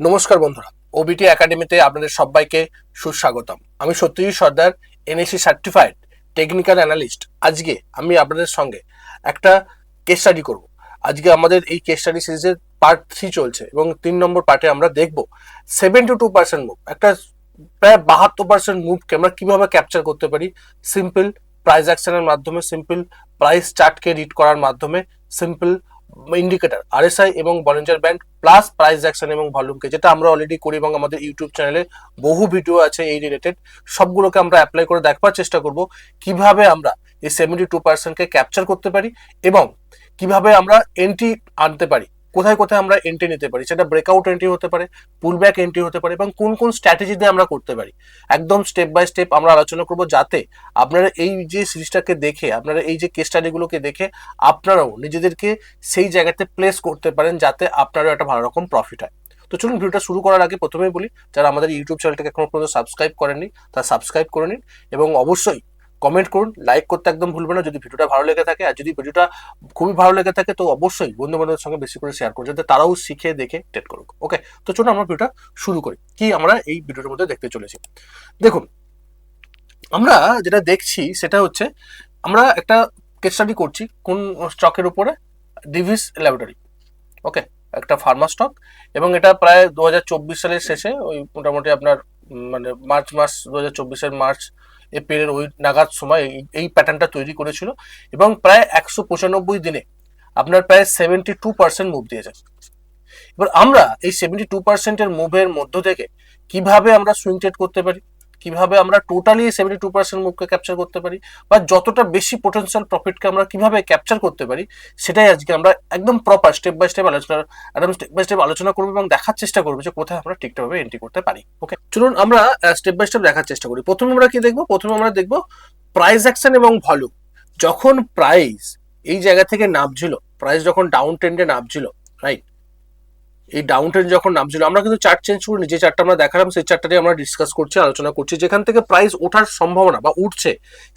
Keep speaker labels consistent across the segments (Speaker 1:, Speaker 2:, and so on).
Speaker 1: নমস্কার বন্ধুরা ওবিটি একাডেমিতে আপনাদের সবাইকে সুস্বাগতম। আমি Satyajit Sardar NAC certified technical analyst আজকে আমি আপনাদের সঙ্গে একটা কেস স্টাডি করব। আজকে আমাদের এই কেস স্টাডি সিরিজের পার্ট থ্রি চলছে এবং তিন নম্বর পার্টে আমরা দেখব সেভেন্টি টু পার্সেন্ট মুভ একটা প্রায় বাহাত্তর পার্সেন্ট মুভকে আমরা কীভাবে ক্যাপচার করতে পারি। সিম্পল প্রাইস অ্যাকশনের মাধ্যমে সিম্পল প্রাইস চার্টকে রিড করার মাধ্যমে সিম্পল ইন্ডিকেটর আরএসআই এবং Bollinger band plus price action এবং ভলিউমকে যেটা আমরা অলরেডি করি এবং আমাদের ইউটিউব চ্যানেলে বহু ভিডিও আছে এই রিলেটেড সবগুলোকে আমরা অ্যাপ্লাই করে দেখবার চেষ্টা করব কীভাবে আমরা এই সেভেন্টি টু পার্সেন্টকে ক্যাপচার করতে পারি এবং কীভাবে আমরা এন্ট্রি আনতে পারি। কোথায় কোথায় আমরা এন্ট্রি নিতে পারি, সেটা ব্রেকআউট এন্ট্রি হতে পারে পুল ব্যাক এন্ট্রি হতে পারে, এবং কোন কোন স্ট্র্যাটেজি দিয়ে আমরা করতে পারি। একদম স্টেপ বাই স্টেপ আমরা আলোচনা করব যাতে আপনারা এই যে সিরিজটাকে দেখে, আপনারা এই যে কেস স্টাডিগুলোকে দেখে, আপনারাও নিজেদেরকে সেই জায়গাতে প্লেস করতে পারেন যাতে আপনারও একটা ভালো রকম প্রফিট হয়। তো চলুন ভিডিওটা শুরু করার আগে প্রথমেই বলি, যারা আমাদের ইউটিউব চ্যানেলটাকে এখনও পর্যন্ত সাবস্ক্রাইব করেননি, তারা সাবস্ক্রাইব করে নিন, এবং অবশ্যই কমেন্ট করুন লাইক করতে একদম ভুলবেন না, যদি ভিডিওটা ভালো লেগে থাকে, আর যদি ভিডিওটা খুবই ভালো লেগে থাকে, তো অবশ্যই বন্ধু বান্ধবের সঙ্গে বেশি করে শেয়ার করুন, যাতে তারাও শিখে, দেখে টেট করুক। ওকে তো চলুন আমরা ভিডিওটা শুরু করি। কি আমরা এই ভিডিওর মধ্যে দেখতে চলেছি? দেখুন, আমরা যেটা দেখছি, সেটা হচ্ছে আমরা একটা কেস স্টাডি করছি কোন স্টকের উপরে ডিভিস ল্যাবরেটরি ওকে একটা ফার্মা স্টক এবং এটা প্রায় দু হাজার চব্বিশ সালের শেষে, ওই মোটামুটি আপনার মানে মার্চ মাস, দু হাজার মার্চ এপ্রিলের ওই নাগাদ সময় এই- প্যাটার্নটা তৈরি করেছিল এবং প্রায় একশো পঁচানব্বই দিনে আপনার প্রায় সেভেন্টি টু পার্সেন্ট মুভ দিয়েছে। এবার আমরা এই সেভেন্টি টু পার্সেন্টের মুভের মধ্য থেকে কীভাবে আমরা সুইং ট্রেড করতে পারি? কীভাবে আমরা টোটালি সেভেন্টি টু পার্সেন্ট মুখকে ক্যাপচার করতে পারি বা যতটা বেশি পোটেন্সিয়াল প্রফিটকে আমরা কীভাবে ক্যাপচার করতে পারি, সেটাই আজকে আমরা একদম প্রপার স্টেপ বাই স্টেপ আলোচনা, একদম স্টেপ বাই স্টেপ আলোচনা করব এবং দেখার চেষ্টা করব যে কোথায় আমরা ঠিকঠাকভাবে এন্ট্রি করতে পারি ওকে চলুন আমরা স্টেপ বাই স্টেপ দেখার চেষ্টা করি। প্রথমে আমরা কি দেখব? প্রথমে আমরা দেখব প্রাইস অ্যাকশন এবং ভলিউম যখন প্রাইস এই জায়গা থেকে নামছিল প্রাইস যখন ডাউন ট্রেন্ডে নামছিল রাইট এই ডাউন ট্রেন যখন নামছিল, আমরা কিন্তু চার্ট চেঞ্জ করিনি, যে চার্টটা আমরা দেখালাম, সেই চার্টটাই আমরা ডিসকাস করছি, আলোচনা করছি। যেখান থেকে প্রাইস ওঠার সম্ভাবনা বা উঠছে,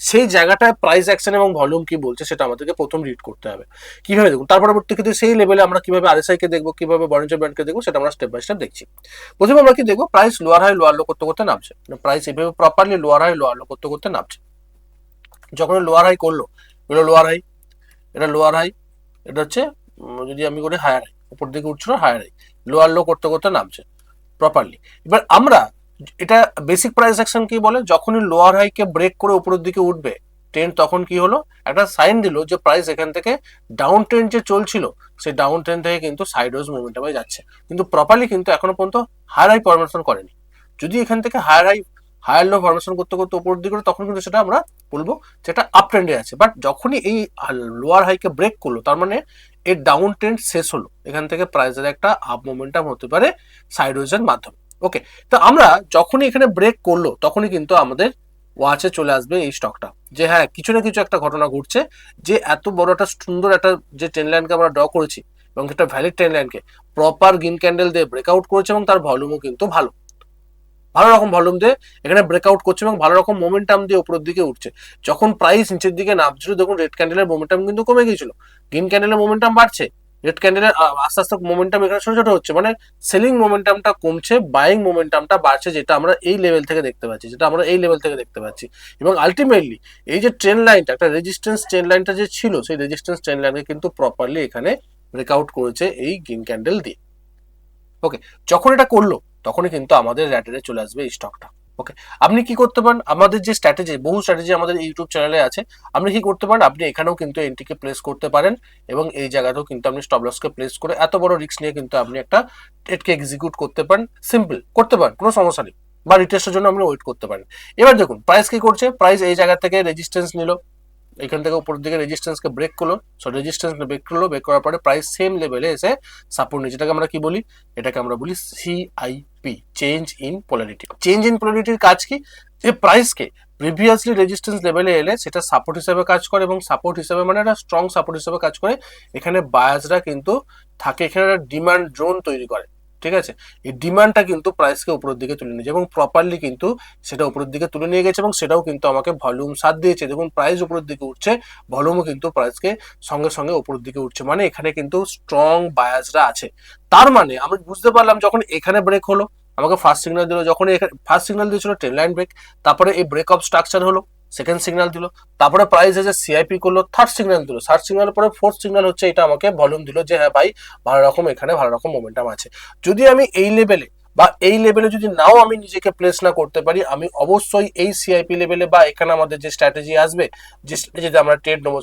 Speaker 1: সেই জায়গাটায় প্রাইস অ্যাকশন এবং ভলিউম কি বলছে, সেটা আমাদেরকে প্রথম রিড করতে হবে। কীভাবে দেখুন, তার পরবর্তী ক্ষেত্রে সেই লেভেলে আমরা কীভাবে আরএসআই কে দেখব, কীভাবে বরেন্দ্র ব্যান্ডকে দেখব, সেটা আমরা স্টেপ বাই স্টেপ দেখছি। প্রথমে আমরা কি দেখব price lower high lower low করতে করতে নামছে। প্রাইস এভাবে properly lower high lower low করতে করতে নামছে। যখন লোয়ার হাই করল এটা লোয়ার হাই এটা লোয়ার হাই এটা হচ্ছে যদি আমি করি হায়ার হাই উপর দিকে উঠছিল হায়ার হাই লোয়ার লো করতে করতে নামছে প্রপারলি এবার আমরা, এটা বেসিক প্রাইস অ্যাকশন কি বলে? যখনই লোয়ার হাইকে ব্রেক করে উপরের দিকে উঠবে ট্রেন তখন কি হলো? একটা সাইন দিল যে প্রাইস এখান থেকে ডাউন ট্রেন যে চলছিল, সেই ডাউন ট্রেন থেকে কিন্তু সাইডওয়েজ মুভমেন্টামে যাচ্ছে। কিন্তু প্রপারলি কিন্তু এখনও পর্যন্ত হায়ার হাই ফরমেশন করেনি। যদি এখান থেকে higher high higher low formation করতে করতে উপরের দিকে তখন কিন্তু সেটা আমরা বলব যেটা আপ ট্রেন্ডে আছে। বাট যখনই এই লোয়ার হাইকে ব্রেক করল, তার মানে এর ডাউন ট্রেন্ড শেষ হলো। এখান থেকে প্রাইসের একটা আপ মোমেন্টাম হতে পারে সাইডওয়েজের মাধ্যমে। ওকে তো আমরা যখনই এখানে ব্রেক করল, তখনই কিন্তু আমাদের ওয়াচে চলে আসবে এই স্টকটা যে হ্যাঁ কিছু না কিছু একটা ঘটনা ঘটছে, যে এত বড় একটা সুন্দর একটা যে ট্রেন লাইনকে আমরা ড্র করেছি এবং একটা ভ্যালিড ট্রেন লাইনকে প্রপার গ্রিন ক্যান্ডেল দিয়ে ব্রেকআউট করেছে এবং তার ভলিউমও কিন্তু ভালো। ভালো রকম ভলিউম দিয়ে এখানে ব্রেকআউট করছে এবং ভালো রকম মোমেন্টাম দিয়ে উপরের দিকে উঠছে। যখন প্রাইস নিচের দিকে নামছিল, দেখুন রেড ক্যান্ডেলের মোমেন্টাম কিন্তু কমে গিয়েছিল। গ্রিন ক্যান্ডেলের মোমেন্টাম বাড়ছে। রেড ক্যান্ডেলের আস্তে আস্তে মোমেন্টাম এখানে ছোট ছোট হচ্ছে। মানে সেলিং মোমেন্টামটা কমছে বাইং মোমেন্টামটা বাড়ছে, যেটা আমরা এই লেভেল থেকে দেখতে পাচ্ছি, যেটা আমরা এই লেভেল থেকে দেখতে পাচ্ছি। এবং আলটিমেটলি এই যে ট্রেন লাইনটা একটা রেজিস্ট্যান্স ট্রেন লাইনটা যে ছিল, সেই রেজিস্ট্যান্স ট্রেন লাইনকে কিন্তু প্রপারলি এখানে ব্রেকআউট করেছে এই গ্রিন ক্যান্ডেল দিয়ে। ওকে যখন এটা করল তখনই কিন্তু আমাদের র্যাটারে চলে আসবে এই স্টকটা ওকে আপনি কি করতে পারেন? আমাদের যে স্ট্র্যাটেজি বহু স্ট্র্যাটেজি আমাদের ইউটিউব চ্যানেলে আছে। আপনি কি করতে পারেন? আপনি এখানেও কিন্তু এন্ট্রিকে প্লেস করতে পারেন এবং এই জায়গাতেও কিন্তু আপনি স্টপ লসকে প্লেস করে এত বড় রিস্ক নিয়ে কিন্তু আপনি একটা ট্রেডকে এক্সিকিউট করতে পারেন। সিম্পল করতে পারেন, কোনো সমস্যা নেই। বা রিটেস্টের জন্য আপনি ওয়েট করতে পারেন। এবার দেখুন প্রাইস কি করছে? প্রাইস এই জায়গা থেকে রেজিস্ট্যান্স নিল। এখান থেকে উপরের দিকে রেজিস্ট্যান্সকে ব্রেক করল। সো রেজিস্ট্যান্স ব্রেক করল ব্রেক করার পরে প্রাইস সেম লেভেলে এসে সাপোর্ট নিয়ে যেটাকে আমরা কি বলি? এটাকে আমরা বলি CIP change in polarity change in পোলারিটির কাজ কি? যে প্রাইসকে প্রিভিয়াসলি রেজিস্ট্যান্স লেভেলে এলে সেটা সাপোর্ট হিসেবে কাজ করে এবং সাপোর্ট হিসেবে মানে একটা স্ট্রং সাপোর্ট হিসেবে কাজ করে। এখানে বায়াসরা কিন্তু থাকে, এখানে একটা ডিমান্ড জোন তৈরি করে। ঠিক আছে? এই ডিমান্ডটা কিন্তু প্রাইসকে উপরের দিকে তুলে নিয়েছে এবং প্রপারলি কিন্তু সেটা উপরের দিকে তুলে নিয়ে গেছে এবং সেটাও কিন্তু আমাকে ভলিউম সাথ দিয়েছে। দেখুন প্রাইস উপরের দিকে উঠছে ভলিউমও কিন্তু প্রাইসকে সঙ্গে সঙ্গে উপরের দিকে উঠছে। মানে এখানে কিন্তু স্ট্রং বায়াসরা আছে। তার মানে আমি বুঝতে পারলাম যখন এখানে ব্রেক হলো, আমাকে ফার্স্ট সিগন্যাল দিল, যখন ফার্স্ট সিগন্যাল দিয়েছিল ট্রেন লাইন ব্রেক তারপরে এই ব্রেক অফ স্ট্রাকচার হলো। সেকেন্ড সিগন্যাল দিল। তারপরে প্রাইস এসে সিআইপি করল থার্ড সিগন্যাল দিল। থার্ড সিগন্যাল পরে ফোর্থ সিগন্যাল হচ্ছে এটা আমাকে ভলিউম দিল যে হ্যাঁ ভাই, ভালো রকম এখানে ভালো রকম মোমেন্টাম আছে। যদি আমি এই লেভেলে বা এই লেভেলে যদি নাও আমি নিজেকে প্লেস না করতে পারি, আমি অবশ্যই এই সিআইপি লেভেলে বা এখানে আমাদের যে স্ট্র্যাটেজি আসবে, যে স্ট্র্যাটেজিতে আমরা ট্রেড নেব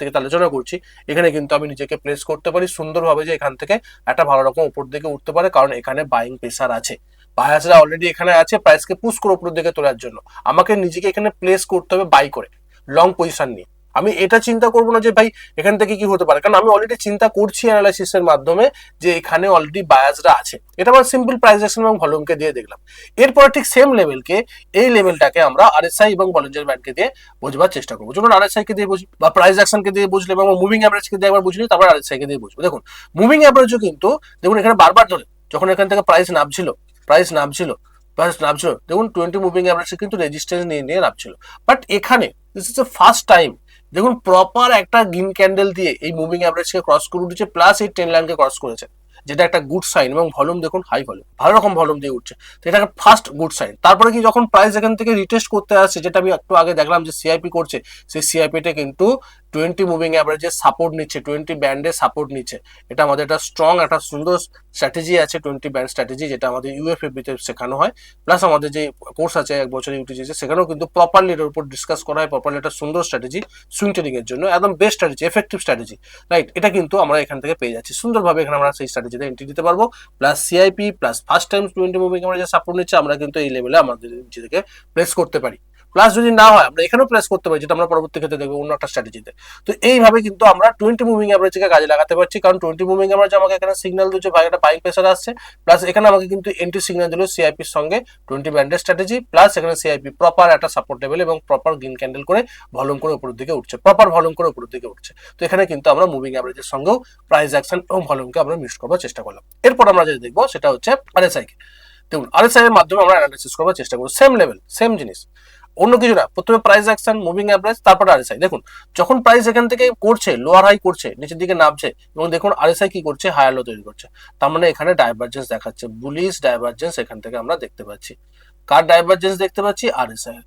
Speaker 1: থেকে আলোচনা করছি, এখানে কিন্তু আমি নিজেকে প্লেস করতে পারি, সুন্দরভাবে যে এখান থেকে একটা ভালো রকম উপর দিকে উঠতে পারে, কারণ এখানে বাইং প্রেসার আছে। বায়াসরা অলরেডি এখানে আছে প্রাইসকে পুশ করে উপরের দিকে তোলার জন্য। আমাকে নিজেকে এখানে প্লেস করতে হবে বাই করে লং পজিশন নিয়ে। আমি এটা চিন্তা করব না যে, ভাই, এখান থেকে কি হতে পারে? কারণ আমি অলরেডি চিন্তা করছি অ্যানালাইসিসের মাধ্যমে যে এখানে অলরেডি বায়াসরা আছে। এটা আমার সিম্পল প্রাইস অ্যাকশন এবং ভলিউমকে দিয়ে দেখলাম। এরপর ঠিক সেম লেভেলকে এই লেভেলটাকে আমরা আরএসআই এবং ভলেঞ্জার ব্যান্ডকে দিয়ে বোঝবার চেষ্টা করব। যখন আরএসআই কে দিয়ে বুঝি বা প্রাইস অ্যাকশনকে দিয়ে বুঝলে এবং মুভিং অ্যাভারেজকে দিয়ে একবার বুঝলি, তারপর আরএসআই কে দিয়ে বুঝব। দেখুন মুভিং অ্যাভারেজও কিন্তু, দেখুন, এখানে বারবার ধরে, যখন এখান থেকে প্রাইস নামছিল প্রাইস নামছিল প্রাইস নামছিল। দেখুন টোয়েন্টি মুভিং অ্যাভারেজে কিন্তু রেজিস্ট্যান্স নিয়ে নিয়ে নামছিল। বাট এখানে this is a first time দেখুন প্রপার একটা গ্রিন ক্যান্ডেল দিয়ে এই মুভিং অ্যাভারেজকে ক্রস করে উঠেছে প্লাস এই টেন লাইনকে ক্রস করেছে। যেটা একটা গুড সাইন এবং ভলিউম দেখুন হাই ভলিউম ভালো রকম ভলিউম দিয়ে উঠছে। তো এটা একটা ফার্স্ট গুড সাইন তারপরে কি যখন প্রাইস এখান থেকে রিটেস্ট করতে আসছে, যেটা আমি একটু আগে দেখলাম যে সিআইপি করছে, সেই সিআইপিটা কিন্তু টোয়েন্টি মুভিং অ্যাভারেজে সাপোর্ট নিচ্ছে টোয়েন্টি ব্যান্ডে সাপোর্ট নিচ্ছে। এটা আমাদের একটা স্ট্রং একটা সুন্দর স্ট্র্যাটেজি আছে টোয়েন্টি ব্যান্ড স্ট্র্যাটেজি যেটা আমাদের ইউএফএফবিতে শেখানো হয়। প্লাস আমাদের যে কোর্স আছে, এক বছরের ইউটিজি সেখানেও কিন্তু প্রপারলি এটার উপর ডিসকাস করা হয় প্রপারলি একটা সুন্দর স্ট্র্যাটেজি সুইং ট্রেডিং এর জন্য, একদম best strategy effective strategy right এটা কিন্তু আমরা এখান থেকে পেয়ে যাচ্ছি। সুন্দরভাবে এখানে আমরা সেই স্ট্র্যাটেজিতে এন্ট্রি দিতে পারব। Plus CIP plus first time twenty moving আমরা যে সাপোর্ট নিচ্ছে, আমরা কিন্তু এই লেভেলে আমাদের নিজেদেরকে প্লেস করতে পারি। প্লাস যদি না হয়, আমরা এখানেও প্লেস করতে পারি, যেটা আমরা পরবর্তী ক্ষেত্রে দেখব অন্য একটা স্ট্র্যাটেজিতে তো। এইভাবে কিন্তু আমরা টোয়েন্টি মুভিং অ্যাভারেজকে কাজে লাগাতে পারছি। কারণ টোয়েন্টি মুভিং অ্যাভারেজ আমাকে এখানে সিগন্যাল দিচ্ছে, ভাই একটা বাইং প্রেসার আসছে। প্লাস এখানে আমাকে কিন্তু এন্ট্রি সিগন্যাল দিল সিআইপির সঙ্গে টোয়েন্টি ব্যান্ডের স্ট্র্যাটেজি প্লাস এখানে সিআইপি প্রপার একটা সাপোর্ট লেভেল এবং প্রপার গ্রিন ক্যান্ডেল করে ভলিউম করে উপরের দিকে উঠছে। প্রপার ভলিউম করে উপরের দিকে উঠছে। তো এখানে কিন্তু আমরা মুভিং অ্যাভারেজের সঙ্গেও প্রাইস অ্যাকশন এবং ভলিউমকে আমরা মিক্স করবার চেষ্টা করলাম। এরপর আমরা যেটা দেখব, সেটা হচ্ছে আরএসআই কে। দেখুন আরএসআই এর মাধ্যমে আমরা অ্যানালাইসিস করবার চেষ্টা করব। সেম লেভেল সেম জিনিস। অন্য কিছু না। প্রথমে প্রাইস অ্যাকশন মুভিং অ্যাভারেজ তারপর আরএসআই দেখুন, যখন প্রাইস এখান থেকে করছে লোয়ার হাই করছে, নিচের দিকে নামছে, এবং দেখুন আরএসআই কি করছে? হায়ার লো তৈরি করছে। তার মানে এখানে ডাইভারজেন্স দেখাচ্ছে। বুলিশ ডাইভারজেন্স এখান থেকে আমরা দেখতে পাচ্ছি। কার ডাইভারজেন্স দেখতে পাচ্ছি? আরএসআই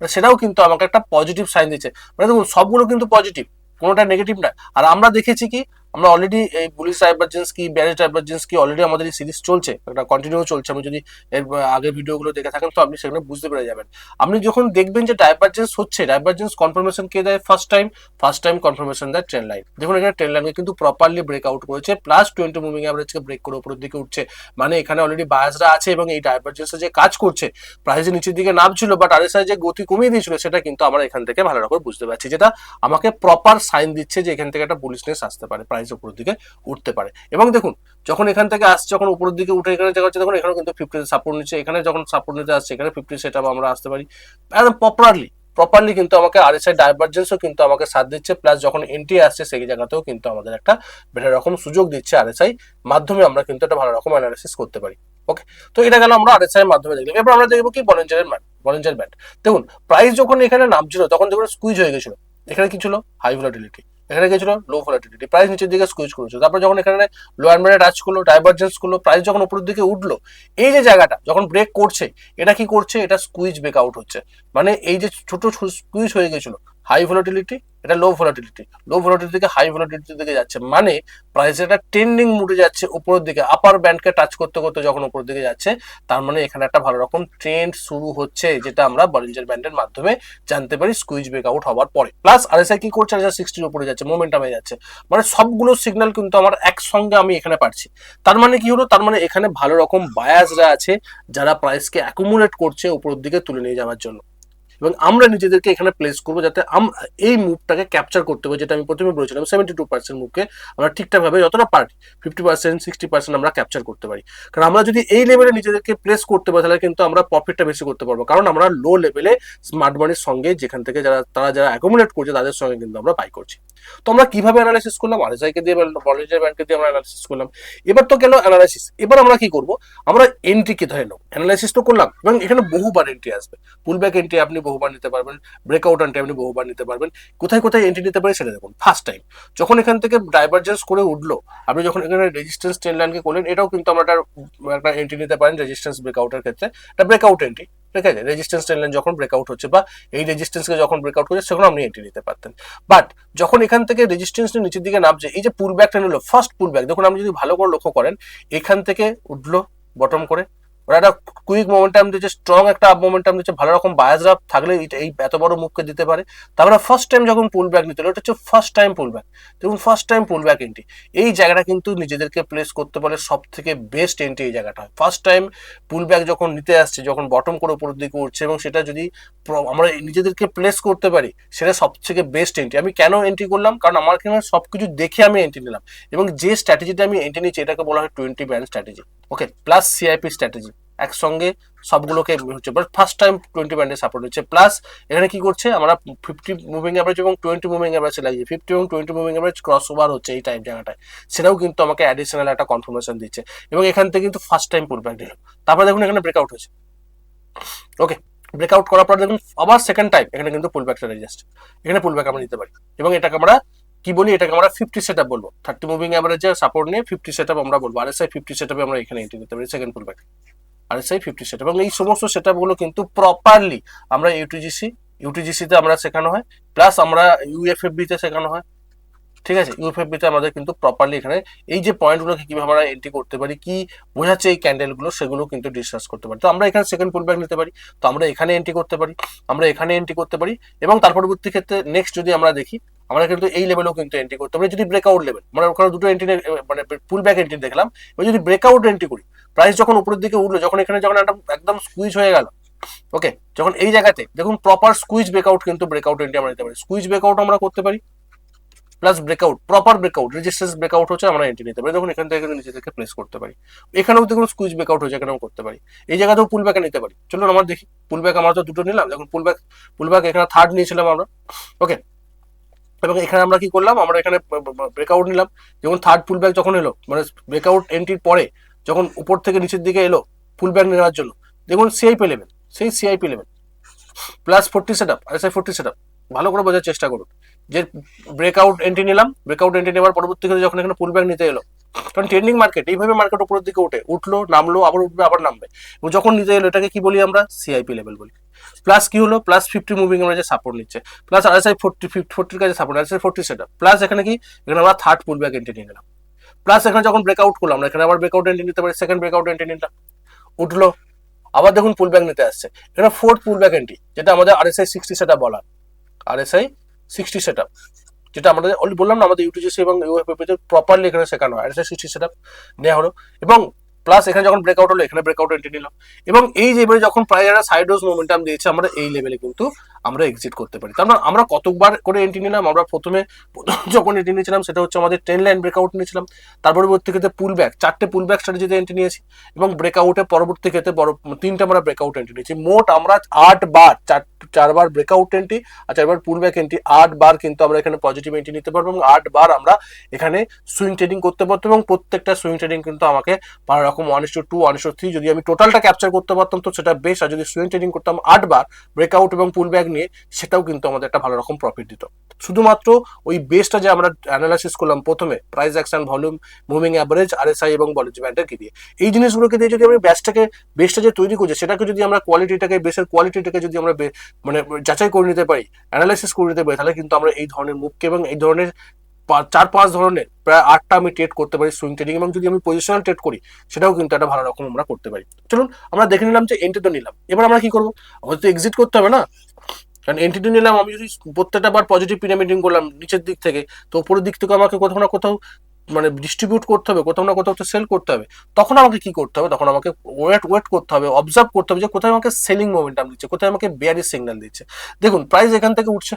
Speaker 1: সেটাও কিন্তু আমাকে একটা পজিটিভ সাইন দিচ্ছে। মানে দেখুন, সবগুলো কিন্তু পজিটিভ কোনোটা নেগেটিভ না আর আমরা দেখেছি কি? আমরা অলরেডি এই পুলিশ ডাইভারজেন্স কি ব্যারেজ ডাইভারজেন্স কি অলরেডি আমাদের এই সিরিজ চলছে, একটা কন্টিনিউ চলছে। আমি যদি এর আগের ভিডিওগুলো দেখে থাকেন, তো আপনি সেখানে বুঝতে পেরে যাবেন। আপনি যখন দেখবেন যে ডাইভারজেন্স হচ্ছে ডাইভারজেন্স কনফার্মেশন কে দেয় first time first time confirmation দেয় ট্রেন লাইন দেখুন, এখানে ট্রেন লাইনকে কিন্তু প্রপারলি ব্রেক আউট করেছে প্লাস টোয়েন্টি মুভিং অ্যাভারেজকে ব্রেক করে উপরের দিকে উঠছে। মানে এখানে অলরেডি বায়াসরা আছে এবং এই ডাইভারজেন্সে যে কাজ করছে প্রাইসের নিচের দিকে নামছিল বাট আরএসআই যে গতি কমিয়ে দিয়েছিল, সেটা কিন্তু আমরা এখান থেকে ভালো রকম বুঝতে পারছি। যেটা আমাকে প্রপার সাইন দিচ্ছে যে এখান থেকে একটা পুলিশ বুলিশনেস আসতে পারে। প্রাইস উপরের দিকে উঠতে পারে। এবং দেখুন, যখন এখান থেকে আসছে, যখন উপরের দিকে উঠে এখানে দেখা যাচ্ছে তখন এখানে কিন্তু ফিফটি সাপোর্ট নিচ্ছে। এখানে যখন সাপোর্ট নিতে আসছে, এখানে ফিফটি সেট আপ আমরা আসতে পারি। একদম প্রপারলি প্রপারলি কিন্তু আমাকে আর আরএসআই ডাইভারজেন্সও কিন্তু আমাকে সাথ দিচ্ছে। প্লাস যখন এন্ট্রি আসছে, সেই জায়গাতেও কিন্তু আমাদের একটা বেটার রকম সুযোগ দিচ্ছে আরএসআই মাধ্যমে আমরা কিন্তু একটা ভালো রকম অ্যানালিসিস করতে পারি। ওকে তো এটা গেল আমরা আর আরএসআই এর মাধ্যমে দেখলাম। এবার আমরা দেখব কি ভলেঞ্জারের ম্যাট ভলেঞ্জার ব্যাট দেখুন প্রাইস যখন এখানে নামছিল, তখন দেখুন স্কুইজ হয়ে গেছিল। এখানে কি ছিল? হাই ভোলাটিলিটি এখানে গেছিল লো ভলাটিলিটি প্রাইস নিচের দিকে স্কুইজ করেছিল তারপর যখন এখানে লো অ্যান্ড টাচ করল ডাইভারজেন্স করল প্রাইস যখন উপরের দিকে উঠল, এই যে জায়গাটা যখন ব্রেক করছে, এটা কি করছে? এটা স্কুইজ ব্রেক আউট হচ্ছে। মানে এই যে ছোট স্কুইজ হয়ে গেছিল হাই ভোলাটিলিটি এটা লো ভোলাটিলিটি লো ভোলাটিলিটি থেকে হাই ভোলাটিলিটির দিকে যাচ্ছে। মানে প্রাইস এটা ট্রেন্ডিং মুডে যাচ্ছে উপরের দিকে। আপার ব্যান্ডকে টাচ করতে করতে যখন উপরের দিকে যাচ্ছে, তার মানে এখানে একটা ভালো রকম ট্রেন্ড শুরু হচ্ছে, যেটা আমরা বলিঞ্জার ব্যান্ডের মাধ্যমে জানতে পারি স্কুইজ ব্রেক আউট হওয়ার পরে। প্লাস আর আরএসআই কি করছে? আরএসআই সিক্সটির উপরে যাচ্ছে মোমেন্টামে যাচ্ছে। মানে সবগুলো সিগন্যাল কিন্তু আমার একসঙ্গে আমি এখানে পাচ্ছি। তার মানে কি হলো? তার মানে এখানে ভালো রকম বায়াসরা আছে, যারা প্রাইসকে অ্যাকুমুলেট করছে উপরের দিকে তুলে নিয়ে যাওয়ার জন্য। এবং আমরা নিজেদেরকে এখানে প্লেস করব যাতে এই মুভটাকে ক্যাপচার করতে হবে যেটা আমি প্রথমে বলেছিলাম সেভেন্টি টু পার্সেন্ট মুভকে আমরা ঠিকঠাকভাবে যতটা পারি ফিফটি পার্সেন্ট সিক্সটি পার্সেন্ট আমরা ক্যাপচার করতে পারি। কারণ আমরা যদি এই লেভেলে নিজেদেরকে প্লেস করতে পারি, তাহলে কিন্তু আমরা প্রফিটটা বেশি করতে পারব। কারণ আমরা লো লেভেলে স্মার্ট মানির সঙ্গে যেখান থেকে যারা, তারা যারা অ্যাকোমোডেট করছে, তাদের সঙ্গে কিন্তু আমরা বাই করছি। তো আমরা কীভাবে অ্যানালাইসিস করলাম? আরএসআই কে দিয়ে বলেজের ব্যাংকে দিয়ে আমরা অ্যানালাইসিস করলাম। এবার তো গেল অ্যানালাইসিস এবার আমরা কি করব? আমরা এন্ট্রি কে ধরে নেব। অ্যানালাইসিস তো করলাম। এবং এখানে বহুবার এন্ট্রি আসবে। পুল ব্যাক এন্ট্রি আপনি বহুবার নিতে পারবেন। ব্রেকআউট এন্ট্রি আপনি বহুবার নিতে পারবেন। কোথায় কোথায় এন্ট্রি নিতে পারি সেটা দেখুন। ফার্স্ট টাইম যখন এখান থেকে ডাইভারজেন্স করে উঠল, আপনি যখন এখানে রেজিস্ট্যান্স ট্রেন লাইনকে করলেন, এটাও কিন্তু আমরা একটা এন্ট্রি নিতে পারেন রেজিস্ট্যান্স ব্রেকআউটের ক্ষেত্রে। এটা ব্রেকআউট এন্ট্রি ঠিক আছে? রেজিস্ট্যান্স লাইন যখন ব্রেকআউট হচ্ছে বা এই রেজিস্ট্যান্সকে যখন ব্রেকআউট করছে সেখানে আপনি এন্ট্রি নিতে পারতেন। বাট যখন এখান থেকে রেজিস্ট্যান্স নিচের দিকে নামছে, এই যে পুল ব্যাগটা নিল ফার্স্ট পুল ব্যাগ দেখুন আপনি যদি ভালো করে লক্ষ্য করেন, এখান থেকে উঠল বটম করে ওরা একটা কুইক মোমেন্টাম দিচ্ছে স্ট্রং একটা আপ মোমেন্টাম দিচ্ছে, ভালো রকম বায়াসরা থাকলে এটা- এই এত বড় মুখকে দিতে পারে। তারপরে ফার্স্ট টাইম যখন পুল ব্যাক নিতে এটা হচ্ছে ফার্স্ট টাইম পুল ব্যাক দেখুন first time pull back entry এই জায়গাটা কিন্তু নিজেদেরকে প্লেস করতে পারে সব থেকে বেস্ট এন্ট্রি এই জায়গাটা হয়। ফার্স্ট টাইম পুল ব্যাক যখন নিতে আসছে, যখন বটম করে উপরের দিকে উঠছে, এবং সেটা যদি আমরা নিজেদেরকে প্লেস করতে পারি, সেটা সব থেকে বেস্ট এন্ট্রি আমি কেন এন্ট্রি করলাম? কারণ আমার এখানে সবকিছু দেখে আমি এন্ট্রি নিলাম। এবং যে স্ট্র্যাটেজিটা আমি এন্ট্রি নিচ্ছি এটাকে বলা হয় twenty band strategy okay plus CIP strategy একসঙ্গে সবগুলোকে হচ্ছে বাট ফার্স্ট টাইম টোয়েন্টি ব্যান্ডে সাপোর্ট হচ্ছে। প্লাস এখানে কি করছে, আমরা ফিফটি মুভিং অ্যাভারেজ এবং টোয়েন্টি মুভিং অ্যাভারেজ লাগিয়ে ফিফটি এবং twenty moving average cross over হচ্ছে এই টাইম জায়গাটায়। সেটাও কিন্তু আমাকে অ্যাডিশনাল একটা কনফার্মেশন দিচ্ছে। এবং এখান থেকে কিন্তু ফার্স্ট টাইম পুল ব্যাক দিল। তারপরে দেখুন এখানে ব্রেকআউট হয়েছে। ওকে ব্রেকআউট করার পর দেখুন, আবার সেকেন্ড টাইম এখানে কিন্তু পুল ব্যাকটা রেজিস্ট এখানে পুল ব্যাক আমরা নিতে পারি। এবং এটাকে আমরা, কি বলি, এটাকে আমরা ফিফটি সেট আপ বলব থার্টি মুভিং অ্যাভারেজে সাপোর্ট নিয়ে ফিফটি সেট আপ আমরা বলব। R S I fifty set আপে আমরা এখানে এন্ট্রি নিতে পারি second pull back R S fifty set এবং এই সমস্ত সেট কিন্তু প্রপারলি আমরা ইউটিজিসি ইউটিজিসিতে আমরা শেখানো হয় প্লাস আমরা ইউএফএফবি তে শেখানো হয়। ঠিক আছে? ইউএফএফবি তে আমাদের কিন্তু প্রপারলি এখানে এই যে পয়েন্টগুলোকে কীভাবে আমরা এন্ট্রি করতে পারি, কি বোঝাচ্ছে এই ক্যান্ডেলগুলো সেগুলো কিন্তু ডিসকাস করতে পারি। তো আমরা এখানে সেকেন্ড পুল ব্যাক নিতে পারি। তো আমরা এখানে এন্ট্রি করতে পারি, আমরা এখানে এন্ট্রি করতে পারি। এবং তার পরবর্তী ক্ষেত্রে নেক্সট যদি আমরা দেখি আমরা কিন্তু এই লেভেলেও কিন্তু এন্ট্রি করতে পারি যদি ব্রেকআউট লেভেল মানে ওখানে দুটো এন্ট্রি মানে পুল ব্যাক এন্ট্রি দেখলাম, এবার যদি ব্রেকআউট এন্ট্রি করি প্রাইস যখন উপরের দিকে উঠল, যখন এখানে যখন একটা একদম স্কুইজ হয়ে গেল ওকে যখন এই জায়গাতে, দেখুন প্রপার স্কুইজ ব্রেকআউট কিন্তু ব্রেকআউট এন্ট্রি আমরা নিতে পারি। স্কুইজ ব্রেকআউট আমরা করতে পারি plus breakout proper breakout resistance breakout হচ্ছে আমরা এন্ট্রি নিতে পারি। দেখুন এখান থেকে কিন্তু নিজেদেরকে প্লেস করতে পারি। এখানেও দেখুন স্কুইজ ব্রেকআউট হয়েছে, এখানেও করতে পারি। এই জায়গাতেও পুল ব্যাকে নিতে পারি। চলুন আমার দেখি। পুল ব্যাক আমরা তো দুটো নিলাম। দেখুন পুল ব্যাক পুল ব্যাক এখানে থার্ড নিয়েছিলাম আমরা ওকে এবং এখানে আমরা কি করলাম? আমরা এখানে ব্রেকআউট নিলাম। যেমন থার্ড পুল ব্যাক যখন এলো মানে ব্রেকআউট এন্ট্রির পরে, যখন উপর থেকে নিচের দিকে এলো পুল ব্যাক নেওয়ার জন্য, দেখুন সিআইপি লেভেল সেই CIP level plus forty set up আর ফোর্টি সেট আপ ভালো করে বোঝার চেষ্টা করুন। যে ব্রেকআউট এন্ট্রি নিলাম ব্রেকআউট এন্ট্রি নেওয়ার পরবর্তীকালে যখন এখানে পুল ব্যাক নিতে এলো কারণ ট্রেন্ডিং মার্কেট এইভাবে মার্কেট উপরের দিকে ওঠে উঠল, নামলো, আবার উঠবে, আবার নামবে। এবং যখন নিতে এলো, এটাকে কি বলি আমরা? সিআইপি লেভেল বলি। প্লাস কি হলো? প্লাস ফিফটি মুভিং আমরা যে সাপোর্ট নিচ্ছে। প্লাস আরএসআই ফোর্টি ফিফটি ফোর্টির কাছে সাপোর্ট আরএসআই ফোর্টি সেটা প্লাস এখানে কি? এখানে আমরা থার্ড পুল ব্যাক এন্ট্রি নিয়ে নিলাম। প্লাস এখানে যখন ব্রেকআউট করলাম এখানে আবার ব্রেকআউট এন্ট্রি নিতে পারি। সেকেন্ড ব্রেকআউট এন্ট্রি নিলাম। উঠল। আবার দেখুন পুল ব্যাক নিতে আসছে। এখানে ফোর্থ পুল ব্যাক এন্ট্রি যেটা আমাদের আরএসআই সিক্সটি সেটা বলা আরএসআই সিক্সটি সেট যেটা আমাদের বললাম না, আমাদের ইউটিজিসি এবং ইউএফএফ প্রপারলি এখানে শেখানো হয়। আরএসআই সিক্সটি সেট নেওয়া হলো। এবং প্লাস এখানে যখন ব্রেকআউট হলো, এখানে ব্রেকআউট এন্ট্রি নিল। এবং এই যে এবারে যখন প্রায় একটা সাইড রোজ মোমেন্টাম দিয়েছে, আমরা এই লেভেলে কিন্তু আমরা এক্সিট করতে পারি। তার মানে আমরা কতবার করে এন্ট্রি নিলাম, আমরা প্রথমে যখন এন্ট্রি নিয়েছিলাম, সেটা হচ্ছে আমাদের ট্রেন লাইন ব্রেকআউট নিয়েছিলাম। তার পরবর্তী ক্ষেত্রে পুল ব্যাক চারটে পুল ব্যাক স্ট্র্যাটেজিতে এন্ট্রি নিয়েছি এবং ব্রেকআউটে পরবর্তী ক্ষেত্রে বড়, তিনটে আমরা ব্রেকআউট এন্ট্রি নিয়েছি। মোট আমরা আট বার, চার, চারবার ব্রেকআউট এন্ট্রি আর চারবার পুল ব্যাক এন্ট্রি আট বার কিন্তু আমরা এখানে পজিটিভ এন্ট্রি নিতে পারব এবং আট বার আমরা এখানে সুইং ট্রেডিং করতে পারতাম এবং প্রত্যেকটা সুইং ট্রেডিং কিন্তু আমাকে ভালো রকম one is to two one three যদি আমি টোটালটা ক্যাপচার করতে পারতাম, তো সেটা বেশ। আর যদি সুইং ট্রেডিং করতাম আট আটবার ব্রেকআউট এবং পুল ব্যাক নিয়ে সেটাও কিন্তু আমাদের একটা ভালো রকম প্রফিট দিত। শুধুমাত্র ওই বেসটা যে আমরা অ্যানালাইসিস করলাম প্রথমে price action volume moving average RSI এবং বলেজ ব্যান্ডারকে দিয়ে। এই জিনিসগুলোকে দিয়ে যদি আমরা ব্যাসটাকে বেসটা যে তৈরি করছে, সেটাকে যদি আমরা কোয়ালিটিটাকে বেসের কোয়ালিটিটাকে যদি আমরা মানে যাচাই করে নিতে পারি অ্যানালাইসিস করে নিতে পারি, তাহলে কিন্তু আমরা এই ধরনের মুভকে এবং এই ধরনের চার পাঁচ ধরনের প্রায় আটটা আমি ট্রেড করতে পারি সুইং ট্রেডিং এবং যদি আমি পজিশনাল ট্রেড করি, সেটাও কিন্তু একটা ভালো রকম আমরা করতে পারি। চলুন, আমরা দেখে নিলাম যে এন্ট্রি তো নিলাম। এবার আমরা কি করব? আমাদের তো এক্সিট করতে হবে না? কারণ এন্ট্রিটি নিলাম, আমি যদি প্রত্যেকটা বার পজিটিভ পিরামিডিং করলাম নিচের দিক থেকে, তো উপরের দিক থেকে আমাকে কোথাও না কোথাও মানে ডিস্ট্রিবিউট করতে হবে, কোথাও না কোথাও তো সেল করতে হবে। তখন আমাকে কি করতে হবে? তখন আমাকে ওয়েট ওয়েট করতে হবে অবজার্ভ করতে হবে যে কোথায় আমাকে সেলিং মোমেন্টাম দিচ্ছে, কোথায় আমাকে বেয়ারি সিগন্যাল দিচ্ছে। দেখুন প্রাইস এখান থেকে উঠছে।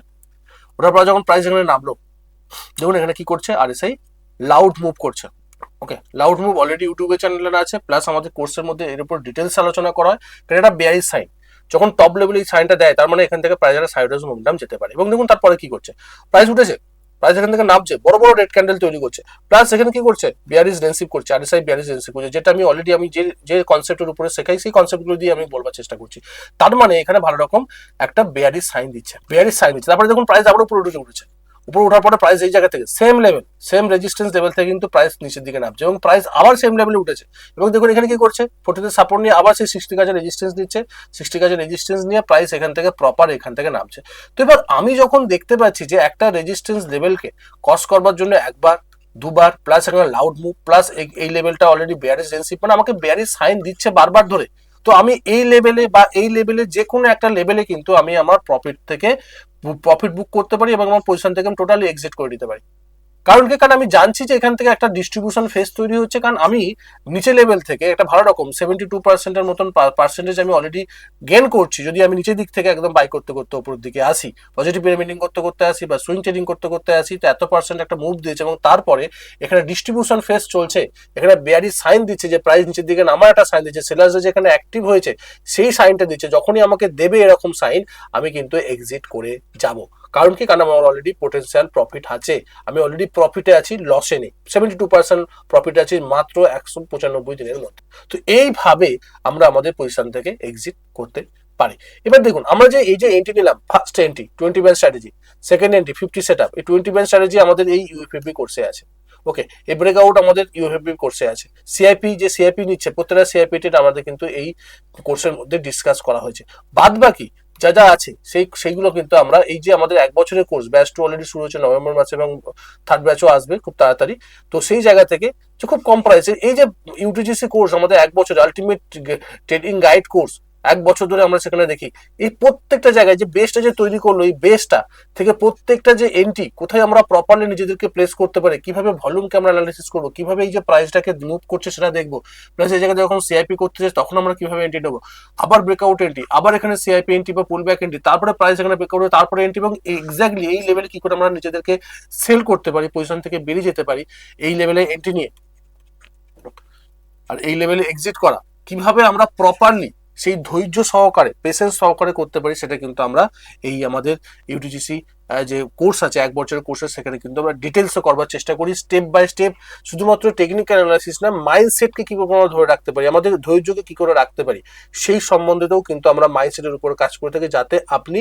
Speaker 1: ওটার পর যখন প্রাইস এখানে নামলো দেখুন এখানে কি করছে আর এসআই লাউড মুভ করছে। ওকে লাউড মুভ অলরেডি ইউটিউবে চ্যানেলে আছে প্লাস আমাদের কোর্সের মধ্যে এর উপর ডিটেলস আলোচনা করা হয়। কারণ এটা বিয়ারি সাইন যখন টপ লেভেলে এই সাইনটা দেয়, তার মানে এখান থেকে একটা সাইডওয়েজ মোমেন্টাম যেতে পারে। এবং দেখুন তারপরে কি করছে প্রাইস উঠেছে। প্রাইস এখান থেকে নামছে, বড় বড় রেড ক্যান্ডেল তৈরি করছে। প্লাস এখানে কি করছে বিয়ারিস ডেন্সিভ করছে আর এসআই বিয়ারিস ডেন্সিভ করছে, যেটা আমি অলরেডি আমি যে যে কনসেপ্টের উপরে শেখাই, সেই কনসেপ্টগুলো দিয়ে আমি বলবার চেষ্টা করছি। তার মানে এখানে ভালো রকম একটা বিয়ারিস সাইন দিচ্ছে। বিয়ারিস সাইন দিচ্ছে। তারপরে দেখুন প্রাইস আবারও পুরো উঠে উঠেছে। উপরে ওঠার পরে প্রাইস এই জায়গা থেকে same level same resistance level থেকে কিন্তু প্রাইস নিচের দিকে নামছে এবং প্রাইস আবার সেম লেভেলে উঠেছে। এবং দেখুন এখানে কি করছে? ফোর্টিতে সাপোর্ট নিয়ে আবার সেই সিক্সটি কাজের রেজিস্ট্যান্স দিচ্ছে সিক্সটি কাজের রেজিস্ট্যান্স নিয়ে প্রাইস এখান থেকে প্রপার এখান থেকে নামছে। তো এবার আমি যখন দেখতে পাচ্ছি যে একটা রেজিস্ট্যান্স লেভেলকে কস করবার জন্য একবার, দুবার প্লাস এখানে লাউড মুভ প্লাস এই লেভেলটা অলরেডি বেয়ারিস ডেন্সিপ মানে আমাকে বেয়ারিস সাইন দিচ্ছে বারবার ধরে। তো আমি এই লেভেলে বা এই লেভেলে যে কোনো একটা লেভেলে কিন্তু আমি আমার প্রফিট থেকে প্রফিট বুক করতে পারি এবং আমার পজিশন থেকে আমি টোটালি এক্সিট করে দিতে পারি। কারণ কি? কারণ আমি জানছি যে এখান থেকে একটা ডিস্ট্রিবিউশন ফেস তৈরি হচ্ছে। কারণ আমি নিচে লেভেল থেকে একটা ভালো রকম সেভেন্টি টু পার্সেন্টের মতন পার্সেন্টেজ আমি অলরেডি গেন করছি। যদি আমি নিচের দিক থেকে একদম বাই করতে করতে উপরের দিকে আসি পজিটিভ পিরামিডিং করতে করতে আসি বা সুইং ট্রেডিং করতে করতে আসি, তো এত পার্সেন্ট একটা মুভ দিয়েছে এবং তারপরে এখানে ডিস্ট্রিবিউশন ফেস চলছে। এখানে বেয়ারি সাইন দিচ্ছে যে প্রাইস নিচের দিকে নামার একটা সাইন দিচ্ছে। সেলার্স যে এখানে অ্যাক্টিভ হয়েছে, সেই সাইনটা দিচ্ছে। যখনই আমাকে দেবে এরকম সাইন আমি কিন্তু এক্সিট করে যাব। কারণ কি? কারণ আমার অলরেডি পোটেন্সিয়াল প্রফিট আছে। আমি অলরেডি প্রফিটে আছি লসে নেই। সেভেন্টি টু পার্সেন্ট প্রফিট আছি মাত্র একশো পঁচানব্বই দিনের মধ্যে। তো এইভাবে আমরা আমাদের পজিশন থেকে এক্সিট করতে পারি। এবার দেখুন, আমরা যে এই যে এন্ট্রি নিলাম first entry twenty band strategy second entry fifty set up এই টোয়েন্টি ব্যান্ড স্ট্র্যাটেজি আমাদের এই ইউএফএফবি কোর্সে আছে। ওকে এই ব্রেকআউট আমাদের ইউএফবি কোর্সে আছে। সিআইপি যে সিআইপি নিচ্ছে, প্রত্যেকটা সিআইপিটি আমাদের কিন্তু এই কোর্সের মধ্যে ডিসকাস করা হয়েছে। বাদ বাকি যা যা আছে, সেই, সেইগুলো কিন্তু আমরা এই যে আমাদের এক বছরের কোর্স ব্যাচ টু অলরেডি শুরু হচ্ছে নভেম্বর মাসে এবং থার্ড ব্যাচও আসবে খুব তাড়াতাড়ি। তো সেই জায়গা থেকে খুব কম প্রাইসে এই যে ইউটিজিসি কোর্স আমাদের এক বছর আলটিমেট ট্রেডিং গাইড কোর্স এক বছর ধরে আমরা সেখানে দেখি। এই প্রত্যেকটা জায়গায় যে বেসটা যে তৈরি করল, এই বেসটা থেকে প্রত্যেকটা যে এন্ট্রি কোথায় আমরা প্রপারলি নিজেদেরকে প্লেস করতে পারি, কীভাবে ভলিউমকে আমরা অ্যানালিসিস করব, কীভাবে এই যে প্রাইসটাকে মুভ করছে সেটা দেখব প্লাস এই জায়গায় যখন সিআইপি করতে চাই তখন আমরা কীভাবে এন্ট্রি নেব? আবার ব্রেকআউট এন্ট্রি আবার এখানে সিআইপি এন্ট্রি বা পুল ব্যাক এন্ট্রি তারপরে প্রাইস এখানে ব্রেকআউট তারপরে এন্ট্রি এবং এক্স্যাক্টলি এই লেভেলে কি করে আমরা নিজেদেরকে সেল করতে পারি পজিশন থেকে বেরিয়ে যেতে পারি, এই লেভেলে এন্ট্রি নিয়ে। আর এই লেভেলে এক্সিট করা, কীভাবে আমরা প্রপারলি সেই ধৈর্য সহকারে পেশেন্স সহকারে করতে পারি সেটা কিন্তু আমরা এই আমাদের ইউটিজিসি যে কোর্স আছে, এক বছরের কোর্সের সেখানে কিন্তু আমরা ডিটেলসে করবার চেষ্টা করি স্টেপ বাই স্টেপ শুধুমাত্র টেকনিক্যাল অ্যানালাইসিস না মাইন্ডসেটকে কি করে আমরা ধরে রাখতে পারি, আমাদের ধৈর্যকে কি করে রাখতে পারি, সেই সম্বন্ধেও কিন্তু আমরা মাইন্ডসেটের উপর কাজ করে থাকি, যাতে আপনি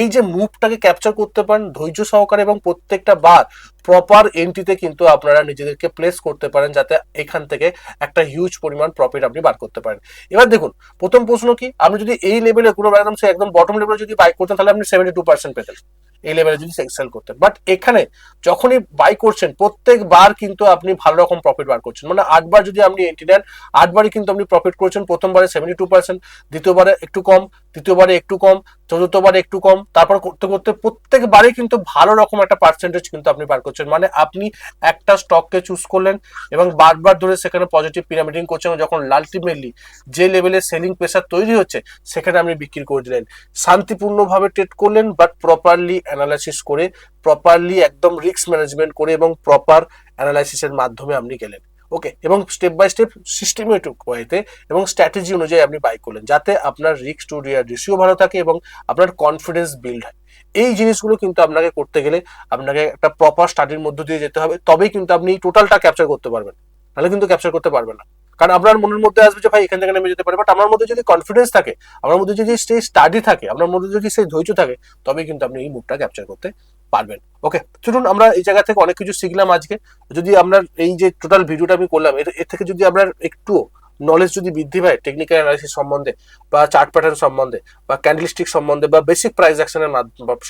Speaker 1: এই যে মুভটাকে ক্যাপচার করতে পারেন, ধৈর্য সহকারে এবং প্রত্যেকটা বার প্রপার এন্ট্রিতে কিন্তু আপনারা নিজেদেরকে প্লেস করতে পারেন, যাতে এখান থেকে একটা হিউজ পরিমাণ প্রফিট আপনি বার করতে পারেন। এবার দেখুন, প্রথম প্রশ্ন কি? আপনি যদি এই লেভেলে কোনো একদম একদম বটম লেভেলে যদি বাইক করতেন, তাহলে আপনি সেভেন্টি টু পার্সেন্ট পেতেন। এই লেভেলে যদি এক্সেল করতেন বাট এখানে যখনই বাই করছেন, প্রত্যেকবার কিন্তু আপনি ভালো রকম প্রফিট বার করছেন। মানে আটবার যদি আপনি এন্ট্রি নেন, আটবারই কিন্তু আপনি প্রফিট করছেন। প্রথমবারে সেভেন্টি টু পার্সেন্ট দ্বিতীয়বারে একটু কম, তৃতীয়বারে একটু কম, চতুর্থবারে একটু কম, তারপর করতে করতে প্রত্যেকবারে কিন্তু ভালো রকম একটা পার্সেন্টেজ কিন্তু আপনি বার করছেন। মানে আপনি একটা স্টককে চুজ করলেন এবং বারবার ধরে সেখানে পজিটিভ পিরামিডিং করছেন যখন আলটিমেটলি যে লেভেলে সেলিং প্রেশার তৈরি হচ্ছে, সেখানে আপনি বিক্রি করে দিলেন। শান্তিপূর্ণভাবে ট্রেড করলেন বাট প্রপারলি অ্যানালাইসিস করে প্রপারলি একদম রিস্ক ম্যানেজমেন্ট করে এবং প্রপার অ্যানালাইসিসের মাধ্যমে আপনি গেলেন। ওকে এবং স্টেপ বাই স্টেপ সিস্টেমেটিক ওয়েতে এবং স্ট্র্যাটেজি অনুযায়ী আপনি বাই করলেন, যাতে আপনার রিস্ক টু রিয়ার রেশিও ভালো থাকে এবং আপনার কনফিডেন্স বিল্ড হয়। এই জিনিসগুলো কিন্তু আপনাকে করতে গেলে আপনাকে একটা প্রপার স্টাডির মধ্য দিয়ে যেতে হবে। তবেই কিন্তু আপনি টোটালটা ক্যাপচার করতে পারবেন। তাহলে কিন্তু ক্যাপচার করতে পারবেন না। কারণ আপনার মনের মধ্যে আসবে যে, ভাই, এখান থেকে নেমে যেতে পারে। বাট আমার মধ্যে যদি কনফিডেন্স থাকে, আমার মধ্যে যদি সেই স্টাডি থাকে আপনার মধ্যে যদি সেই ধৈর্য থাকে তবে কিন্তু আপনি এই মুভটা ক্যাপচার করতে পারবেন। ওকে চলুন আমরা এই জায়গা থেকে অনেক কিছু শিখলাম আজকে। যদি আপনার এই যে টোটাল ভিডিওটা আমি করলাম, এর থেকে যদি আপনার একটু নলেজ যদি বৃদ্ধি পায় টেকনিক্যাল অ্যানালিসিস সম্বন্ধে বা চার্ট প্যাটার্ন সম্বন্ধে বা ক্যান্ডেলস্টিক সম্বন্ধে বা বেসিক প্রাইস অ্যাকশনের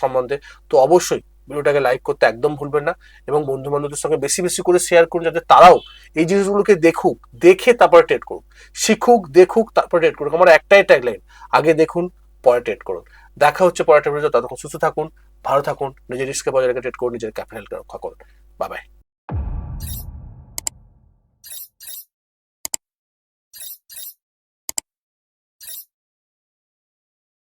Speaker 1: সম্বন্ধে, তো অবশ্যই ভিডিওটাকে লাইক করতে একদম ভুলবেন না এবং বন্ধু বান্ধবদের সঙ্গে বেশি বেশি করে শেয়ার করুন যাতে তারাও এই জিনিসগুলোকে দেখুক, দেখে তারপরে ট্রেড করুক। শিখুক, দেখুক, তারপরে ট্রেড করুক। আমার একটাই ট্যাগলাইন আগে দেখুন, পরে ট্রেড করুন। দেখা হচ্ছে পরে ট্রেড ততক্ষণ সুস্থ থাকুন, ভালো থাকুন, নিজের রিস্কে বজায় রেখে ট্রেড করুন, নিজের ক্যাপিটালকে রক্ষা করুন। বাবাই